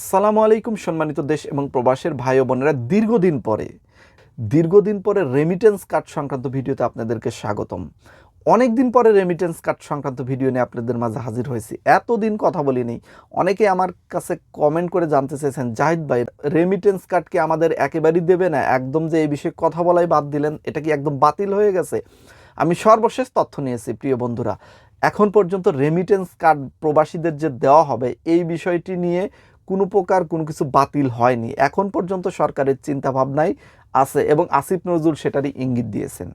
আসসালামু আলাইকুম সম্মানিত দেশ এবং প্রবাসের ভাই বোনেরা, দীর্ঘদিন পরে দীর্ঘদিন পরে রেমিটেন্স কার্ড সংক্রান্ত ভিডিওতে আপনাদেরকে স্বাগতম। অনেক দিন পরে রেমিটেন্স কার্ড সংক্রান্ত ভিডিও নিয়ে আপনাদের মাঝে হাজির হয়েছি। এতদিন কথা বলিনি। অনেকে আমার কাছে কমেন্ট করে জানতে চেয়েছেন, জাহিদ ভাই রেমিটেন্স কার্ড কি আমাদের একেবারেই দেবে না? একদম যে এই বিষয়ে কথা বলাই বাদ দিলেন, এটা কি একদম বাতিল হয়ে গেছে? আমি সর্বশেষ তথ্য নিয়েছি, প্রিয় বন্ধুরা। এখন পর্যন্ত রেমিটেন্স কার্ড প্রবাসীদের যে দেওয়া হবে, এই বিষয়টি নিয়ে কোনো প্রকার কোনো কিছু বাতিল হয়নি। এখন পর্যন্ত সরকারের চিন্তা ভাবনাই আছে এবং আসিফ নজরুল সেটারই ইঙ্গিত দিয়েছেন।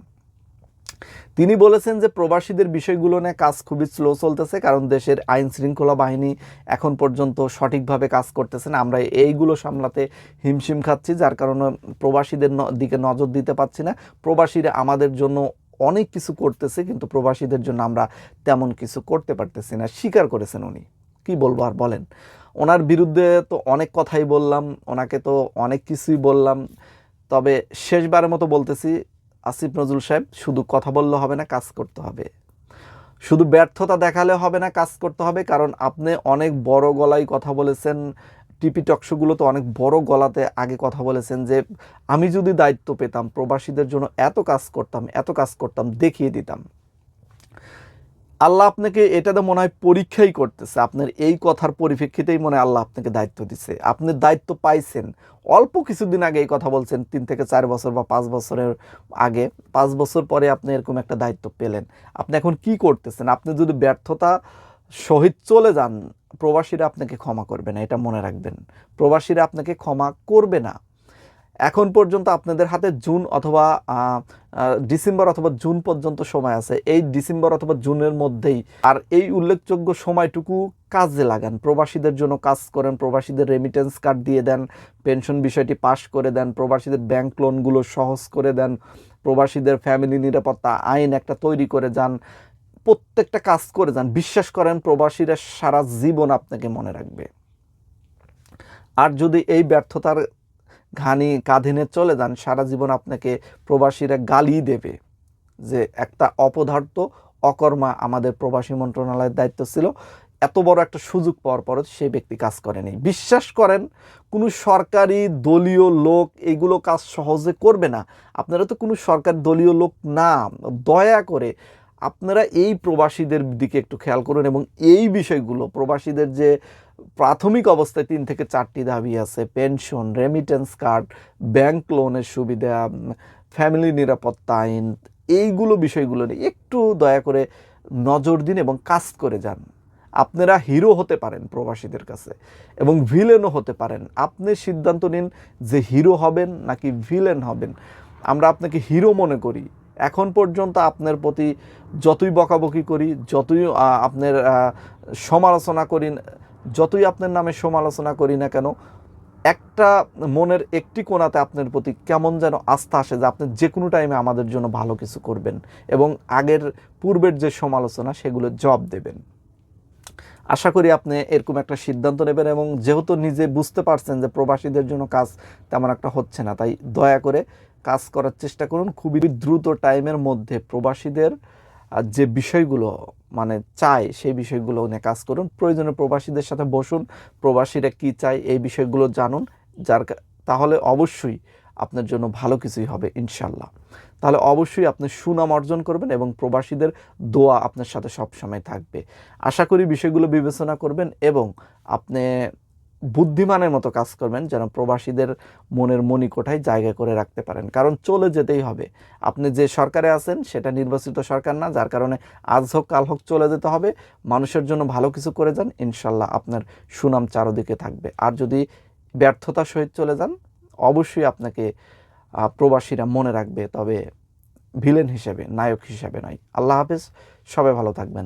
তিনি বলেছেন যে প্রবাসীদের বিষয়গুলো নিয়ে কাজ খুবই স্লো চলতেছে কারণ দেশের আইন শৃঙ্খলা বাহিনী এখন পর্যন্ত সঠিকভাবে কাজ করতেছে না। আমরা এইগুলো সামলাতে হিমশিম খাচ্ছি, যার কারণে প্রবাসীদের দিকে নজর দিতে পারছি না। প্রবাসীরা আমাদের জন্য অনেক কিছু করতেছে, কিন্তু প্রবাসীদের জন্য আমরা তেমন কিছু করতে পারতেছি না। স্বীকার করেছেন উনি। কি বলব আর বলেন? ওনার বিরুদ্ধে তো অনেক কথাই বললাম, ওনাকে তো অনেক কিছুই বললাম। তবে শেষবারের মতো বলতেছি, আসিফ নজরুল সাহেব, শুধু কথা বললে হবে না, কাজ করতে হবে। শুধু ব্যর্থতা দেখালে হবে না, কাজ করতে হবে, কারণ আপনি অনেক বড় গলায় কথা বলেছেন। টিপি টকশোগুলো তো অনেক বড় গলাতে আগে কথা বলেছেন যে, আমি যদি দায়িত্ব পেতাম, প্রবাসীদের জন্য এত কাজ করতাম, এত কাজ করতাম, দেখিয়ে দিতাম। আল্লাহ আপনাকে এটাতে মনে হয় পরীক্ষাই করতেছে। আপনার এই কথার পরিপ্রেক্ষিতেই মনে হয় আল্লাহ আপনাকে দায়িত্ব দিছে। আপনি দায়িত্ব পাইছেন। অল্প কিছুদিন আগে এই কথা বলছেন, তিন থেকে চার বছর বা পাঁচ বছরের আগে। পাঁচ বছর পরে আপনি এরকম একটা দায়িত্ব পেলেন। আপনি এখন কি করতেছেন? আপনি যদি ব্যর্থতা সহিত চলে যান, প্রবাসীরা আপনাকে ক্ষমা করবে না, এটা মনে রাখবেন। প্রবাসীরা আপনাকে ক্ষমা করবে না। এখন পর্যন্ত আপনাদের হাতে জুন অথবা ডিসেম্বর অথবা জুন পর্যন্ত সময় আছে। এই ডিসেম্বর অথবা জুনের মধ্যেই আর এই উল্লেখযোগ্য সময়টুকু কাজে লাগান। প্রবাসীদের জন্য কাজ করেন, প্রবাসীদের রেমিটেন্স কার্ড দিয়ে দেন পেনশন বিষয়টি পাশ করে দেন, প্রবাসীদের ব্যাংক লোনগুলো সহজ করে দেন, প্রবাসীদের ফ্যামিলি নিরাপত্তা আইন একটা তৈরি করে যান, প্রত্যেকটা কাজ করে যান। বিশ্বাস করেন, প্রবাসীরা সারা জীবন আপনাকে মনে রাখবে। আর যদি এই ব্যর্থতার ঘানি কাঁধিনে চলে যান, সারা জীবন আপনাকে প্রবাসীরা গালি দেবে যে একটা অপদার্থ অকর্মা আমাদের প্রবাসী মন্ত্রণালয়ের দায়িত্ব ছিল। এত বড় একটা সুযোগ পাওয়ার পরও সেই ব্যক্তি কাজ করেনি। বিশ্বাস করেন, কোনো সরকারি দলীয় লোক এগুলো কাজ সহজে করবে না। আপনারা তো কোনো সরকার দলীয় লোক না। দয়া করে আপনারা এই প্রবাসীদের দিকে একটু খেয়াল করুন এবং এই বিষয়গুলো, প্রবাসীদের যে প্রাথমিক অবস্থায় তিন থেকে চারটি দাবি আছে, পেনশন রেমিটেন্স কার্ড ব্যাংক লোনের সুবিধা ফ্যামিলি নিরাপত্তা আইন, এইগুলো বিষয়গুলো নিয়ে একটু দয়া করে নজর দিন এবং কাজ করে যান। আপনারা হিরো হতে পারেন প্রবাসীদের কাছে এবং ভিলেনও হতে পারেন। আপনি সিদ্ধান্ত নিন যে হিরো হবেন নাকি ভিলেন হবেন। আমরা আপনাকে হিরো মনে করি। এখন পর্যন্ত আপনার প্রতি যতই বকাবকি করি, যতই আপনার সমালোচনা করি, যতই আপনার নামে সমালোচনা করি না কেন, একটা মনের একটি কোণাতে আপনার প্রতি কেমন যেন আস্থা আসে যে আপনি যে কোনো টাইমে আমাদের জন্য ভালো কিছু করবেন এবং আগের পূর্বের যে সমালোচনা, সেগুলো জবাব দেবেন। আশা করি আপনি এরকম একটা সিদ্ধান্ত নেবেন এবং যেহেতু নিজে বুঝতে পারছেন যে প্রবাসীদের জন্য কাজ তেমন একটা হচ্ছে না, তাই দয়া করে কাজ করার চেষ্টা করুন। খুবই দ্রুত টাইমের মধ্যে প্রবাসীদের যে বিষয়গুলো মানে চায় সেই বিষয়গুলো নিয়ে কাজ করুন। প্রয়োজনে প্রবাসীদের সাথে বসুন, প্রবাসীরা কি চায় এই বিষয়গুলো জানুন। যার তাহলে অবশ্যই আপনার জন্য ভালো কিছুই হবে ইনশাল্লাহ তাহলে অবশ্যই আপনি সুনাম অর্জন করবেন এবং প্রবাসীদের দোয়া আপনার সাথে সবসময় থাকবে। আশা করি বিষয়গুলো বিবেচনা করবেন এবং আপনি বুদ্ধিমানের মতো কাজ করবেন যেন প্রবাসীদের মনের মণিকোঠায় জায়গা করে রাখতে পারেন। কারণ চলে যেতেই হবে। আপনি যে সরকারে আছেন, সেটা নির্বাচিত সরকার না, যার কারণে আজ হোক, কাল হোক চলে যেতে হবে। মানুষের জন্য ভালো কিছু করে যান ইনশাল্লাহ আপনার সুনাম চারদিকে থাকবে। আর যদি ব্যর্থতার সহিত চলে যান অবশ্যই আপনাকে প্রবাসীরা মনে রাখবে, তবে ভিলেন হিসেবে, নায়ক হিসেবে নয়। আল্লাহ হাফেজ, সবাই ভালো থাকবেন।